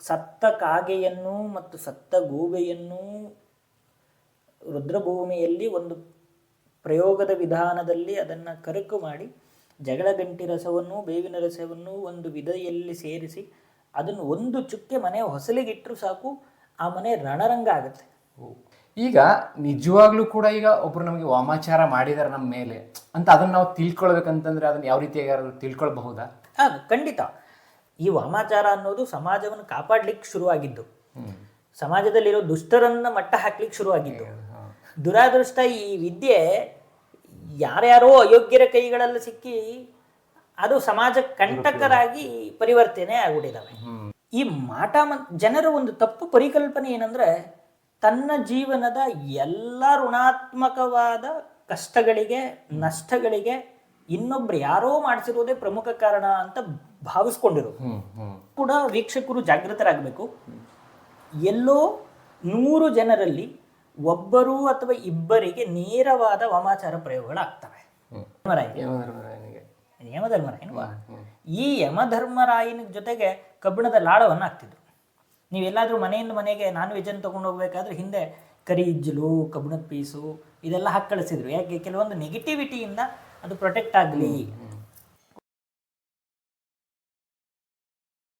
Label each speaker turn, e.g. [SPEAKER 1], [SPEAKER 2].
[SPEAKER 1] ಸತ್ತ ಕಾಗೆಯನ್ನು ಮತ್ತು ಸತ್ತ ಗೂಬೆಯನ್ನು ರುದ್ರಭೂಮಿಯಲ್ಲಿ ಒಂದು ಪ್ರಯೋಗದ ವಿಧಾನದಲ್ಲಿ ಅದನ್ನು ಕರಕು ಮಾಡಿ ಜಗಳ ಗಂಟಿ ರಸವನ್ನು ಬೇವಿನ ರಸವನ್ನು ಒಂದು ವಿಧೆಯಲ್ಲಿ ಸೇರಿಸಿ ಅದನ್ನು ಒಂದು ಚುಕ್ಕೆ ಮನೆ ಹೊಸಲಿಗಿಟ್ಟರು ಸಾಕು ಆ ಮನೆ ರಣರಂಗ ಆಗುತ್ತೆ.
[SPEAKER 2] ಈಗ ನಿಜವಾಗ್ಲೂ ಕೂಡ ಈಗ ಒಬ್ರು ನಮಗೆ ವಾಮಾಚಾರ ಮಾಡಿದ್ದಾರೆ ನಮ್ಮ ಮೇಲೆ ಅಂತ ಅದನ್ನು ನಾವು ತಿಳ್ಕೊಳ್ಬೇಕಂತಂದ್ರೆ ಅದನ್ನ ಯಾವ ರೀತಿಯಾಗಿ ತಿಳ್ಕೊಳ್ಬಹುದಾ?
[SPEAKER 1] ಹಾಂ ಖಂಡಿತ. ಈ ವಾಮಾಚಾರ ಅನ್ನೋದು ಸಮಾಜವನ್ನು ಕಾಪಾಡ್ಲಿಕ್ಕೆ ಶುರುವಾಗಿದ್ದು. ಸಮಾಜದಲ್ಲಿರೋ ದುಷ್ಟರನ್ನ ಮಟ್ಟ ಹಾಕ್ಲಿಕ್ಕೆ ಶುರುವಾಗಿದ್ದು. ದುರಾದೃಷ್ಟ ಈ ವಿದ್ಯೆ ಯಾರ್ಯಾರೋ ಅಯೋಗ್ಯರ ಕೈಗಳಲ್ಲಿ ಸಿಕ್ಕಿ ಅದು ಸಮಾಜ ಕಂಟಕರಾಗಿ ಪರಿವರ್ತನೆ ಆಗ್ಬಿಟ್ಟಿದ್ದಾವೆ. ಈ ಮಾಟ ಜನರ ಒಂದು ತಪ್ಪು ಪರಿಕಲ್ಪನೆ ಏನಂದ್ರೆ ತನ್ನ ಜೀವನದ ಎಲ್ಲ ಋಣಾತ್ಮಕವಾದ ಕಷ್ಟಗಳಿಗೆ ನಷ್ಟಗಳಿಗೆ ಇನ್ನೊಬ್ರು ಯಾರೋ ಮಾಡಿಸಿರೋದೇ ಪ್ರಮುಖ ಕಾರಣ ಅಂತ
[SPEAKER 2] ಹ್ಮ್
[SPEAKER 1] ಕೂಡ ವೀಕ್ಷಕರು ಜಾಗೃತರಾಗಬೇಕು. ಎಲ್ಲೋ ನೂರು ಜನರಲ್ಲಿ ಒಬ್ಬರು ಅಥವಾ ಇಬ್ಬರಿಗೆ ನೇರವಾದ ವಾಮಾಚಾರ ಪ್ರಯೋಗಗಳಾಗ್ತವೆ. ಯಮಧರ್ಮರಾಯನ. ಈ ಯಮಧರ್ಮರಾಯನ ಜೊತೆಗೆ ಕಬ್ಬಿಣದ ಲಾಡವನ್ನು ಹಾಕ್ತಿದ್ರು. ನೀವೆಲ್ಲಾದ್ರೂ ಮನೆಯಿಂದ ಮನೆಗೆ ನಾನ್ ವೆಜ್ ಅನ್ನು ತಗೊಂಡು ಹೋಗ್ಬೇಕಾದ್ರೆ ಹಿಂದೆ ಕರಿ ಇಜ್ಜಲು ಕಬ್ಬಿಣದ ಪೀಸು ಇದೆಲ್ಲ ಹಾಕಿ ಕಳಿಸಿದ್ರು. ಯಾಕೆ? ಕೆಲವೊಂದು ನೆಗೆಟಿವಿಟಿಯಿಂದ ಅದು ಪ್ರೊಟೆಕ್ಟ್ ಆಗಲಿ.